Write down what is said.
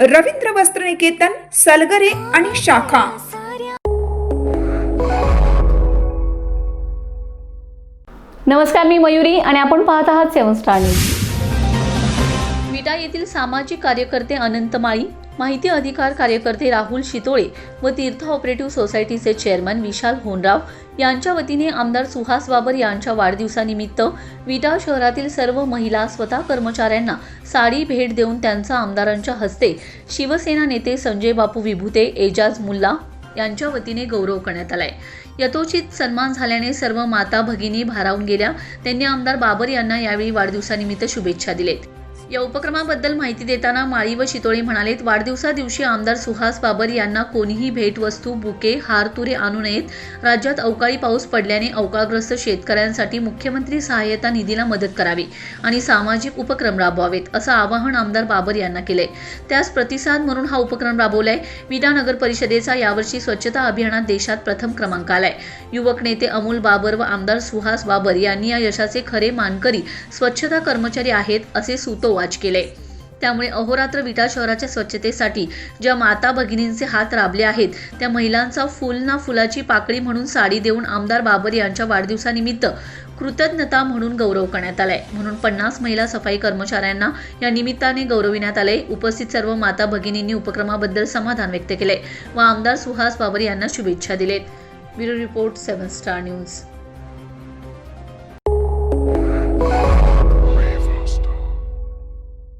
रवींद्र वस्त्रनिकेतन सलगरे आणि शाखा. नमस्कार मी मयुरी आणि आपण पाहत आहात सेवन स्टार न्यूज. विटा येथील सामाजिक कार्यकर्ते अनंत माळी माहिती अधिकार कार्यकर्ते राहुल शितोळे व तीर्थ ऑपरेटिव्ह सोसायटीचे चेअरमन विशाल होनराव यांच्या वतीने आमदार सुहास बाबर यांच्या वाढदिवसानिमित्त विटा शहरातील सर्व महिला स्वतः कर्मचाऱ्यांना साडी भेट देऊन त्यांचा आमदारांच्या हस्ते शिवसेना नेते संजय बापू विभूते एजाज मुल्ला यांच्या वतीने गौरव करण्यात आलाय. यथोचित सन्मान झाल्याने सर्व माता भगिनी भारावून गेल्या. त्यांनी आमदार बाबर यांना यावेळी वाढदिवसानिमित्त शुभेच्छा दिलेत. या उपक्रमाबद्दल माहिती देताना माळी व शितोळे म्हणालेत वाढदिवसा दिवशी आमदार सुहास बाबर यांना कोणीही भेटवस्तू बुके हार तुरे आणू नयेत. राज्यात अवकाळी पाऊस पडल्याने अवकाळग्रस्त शेतकऱ्यांसाठी मुख्यमंत्री सहाय्यता निधीला मदत करावी आणि सामाजिक उपक्रम राबवावेत असं आवाहन आमदार बाबर यांना केलंय. त्यास प्रतिसाद म्हणून हा उपक्रम राबवलाय. विटा नगर परिषदेचा यावर्षी स्वच्छता अभियानात देशात प्रथम क्रमांक आलाय. युवक नेते अमोल बाबर व आमदार सुहास बाबर यांनी या यशाचे खरे मानकरी स्वच्छता कर्मचारी आहेत असे आवाज केले. त्यामुळे अहोरात्र विटा शहराच्या स्वच्छतेसाठी ज्या माता भगिनींचे हात राबले आहेत त्या महिलांचा फुल ना फुलाची पाकळी म्हणून साडी देऊन आमदार बाबर यांच्या वाढदिवसानिमित्त कृतज्ञता म्हणून गौरव करण्यात आलाय. म्हणून पन्नास महिला सफाई कर्मचाऱ्यांना या निमित्ताने गौरविण्यात आले. उपस्थित सर्व माता भगिनींनी उपक्रमाबद्दल समाधान व्यक्त केले व आमदार सुहास बाबर यांना शुभेच्छा दिलेत bureau report seven star news.